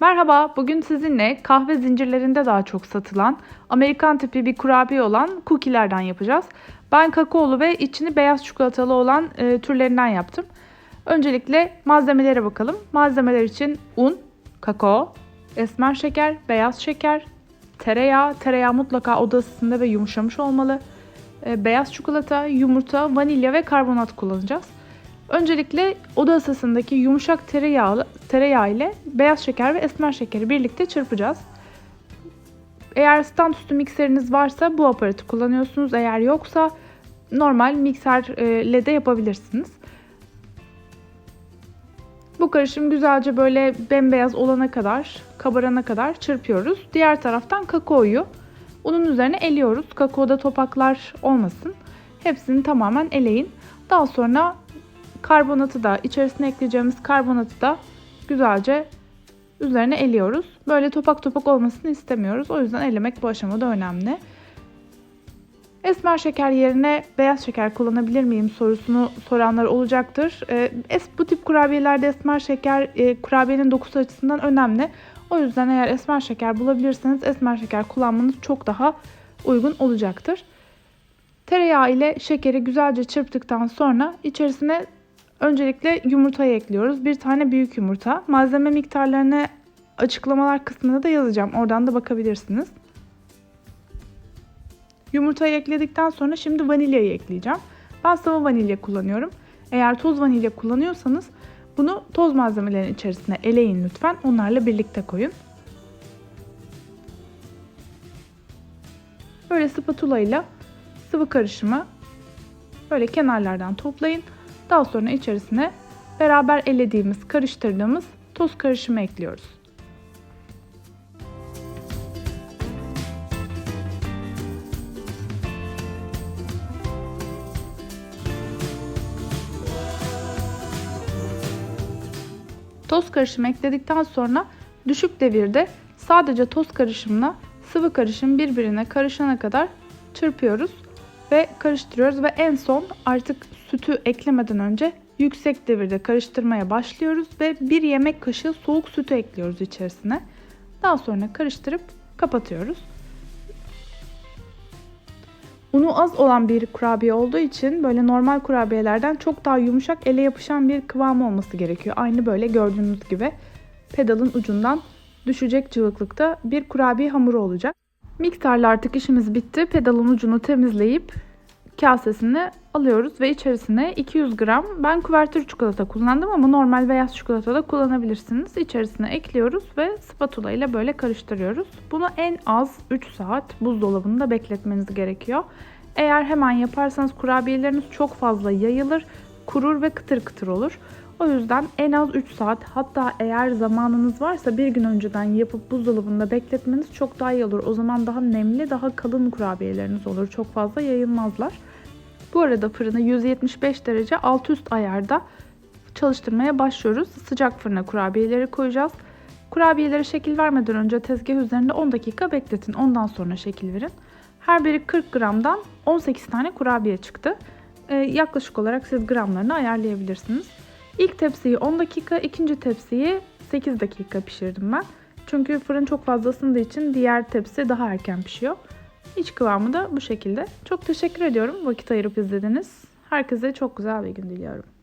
Merhaba, bugün sizinle kahve zincirlerinde daha çok satılan Amerikan tipi bir kurabiye olan cookie'lerden yapacağız. Ben kakaolu ve içini beyaz çikolatalı olan e, türlerinden yaptım. Öncelikle malzemelere bakalım. Malzemeler için un, kakao, esmer şeker, beyaz şeker, tereyağı, tereyağı mutlaka oda ısısında ve yumuşamış olmalı. E, beyaz çikolata, yumurta, vanilya ve karbonat kullanacağız. Öncelikle oda ısısındaki yumuşak tereyağı, tereyağı ile beyaz şeker ve esmer şekeri birlikte çırpacağız. Eğer stand üstü mikseriniz varsa bu aparatı kullanıyorsunuz. Eğer yoksa normal mikserle de yapabilirsiniz. Bu karışım güzelce böyle bembeyaz olana kadar, kabarana kadar çırpıyoruz. Diğer taraftan kakaoyu unun üzerine eliyoruz. Kakaoda topaklar olmasın. Hepsini tamamen eleyin. Daha sonra karbonatı da içerisine ekleyeceğimiz karbonatı da güzelce üzerine eliyoruz. Böyle topak topak olmasını istemiyoruz. O yüzden elemek bu aşamada önemli. Esmer şeker yerine beyaz şeker kullanabilir miyim sorusunu soranlar olacaktır. Ee, bu tip kurabiyelerde esmer şeker e, kurabiyenin dokusu açısından önemli. O yüzden eğer esmer şeker bulabilirseniz esmer şeker kullanmanız çok daha uygun olacaktır. Tereyağı ile şekeri güzelce çırptıktan sonra içerisine öncelikle yumurtayı ekliyoruz. Bir tane büyük yumurta. Malzeme miktarlarını açıklamalar kısmında da yazacağım. Oradan da bakabilirsiniz. Yumurtayı ekledikten sonra şimdi vanilyayı ekleyeceğim. Ben sıvı vanilya kullanıyorum. Eğer toz vanilya kullanıyorsanız bunu toz malzemelerin içerisine eleyin lütfen. Onlarla birlikte koyun. Böyle spatula ile sıvı karışımı böyle kenarlardan toplayın. Daha sonra içerisine beraber elediğimiz, karıştırdığımız toz karışımı ekliyoruz. Toz karışımı ekledikten sonra düşük devirde sadece toz karışımla sıvı karışım birbirine karışana kadar çırpıyoruz ve karıştırıyoruz ve en son artık sütü eklemeden önce yüksek devirde karıştırmaya başlıyoruz ve bir yemek kaşığı soğuk sütü ekliyoruz içerisine. Daha sonra karıştırıp kapatıyoruz. Unu az olan bir kurabiye olduğu için böyle normal kurabiyelerden çok daha yumuşak ele yapışan bir kıvam olması gerekiyor. Aynı böyle gördüğünüz gibi pedalın ucundan düşecek cıvıklıkta bir kurabiye hamuru olacak. Miktarla artık işimiz bitti. Pedalın ucunu temizleyip kasesine alıyoruz ve içerisine 200 gram ben kuvertür çikolata kullandım ama normal beyaz çikolata da kullanabilirsiniz. İçerisine ekliyoruz ve spatula ile böyle karıştırıyoruz. Bunu en az 3 saat buzdolabında bekletmeniz gerekiyor. Eğer hemen yaparsanız kurabiyeleriniz çok fazla yayılır, kurur ve kıtır kıtır olur. O yüzden en az 3 saat hatta eğer zamanınız varsa bir gün önceden yapıp buzdolabında bekletmeniz çok daha iyi olur. O zaman daha nemli, daha kalın kurabiyeleriniz olur. Çok fazla yayılmazlar. Bu arada fırını 175 derece alt üst ayarda çalıştırmaya başlıyoruz. Sıcak fırına kurabiyeleri koyacağız. Kurabiyeleri şekil vermeden önce tezgah üzerinde 10 dakika bekletin. Ondan sonra şekil verin. Her biri 40 gramdan 18 tane kurabiye çıktı. Ee, yaklaşık olarak siz gramlarını ayarlayabilirsiniz. İlk tepsiyi 10 dakika, ikinci tepsiyi 8 dakika pişirdim ben. Çünkü fırın çok fazla ısındığı için diğer tepsi daha erken pişiyor. İç kıvamı da bu şekilde. Çok teşekkür ediyorum vakit ayırıp izlediniz. Herkese çok güzel bir gün diliyorum.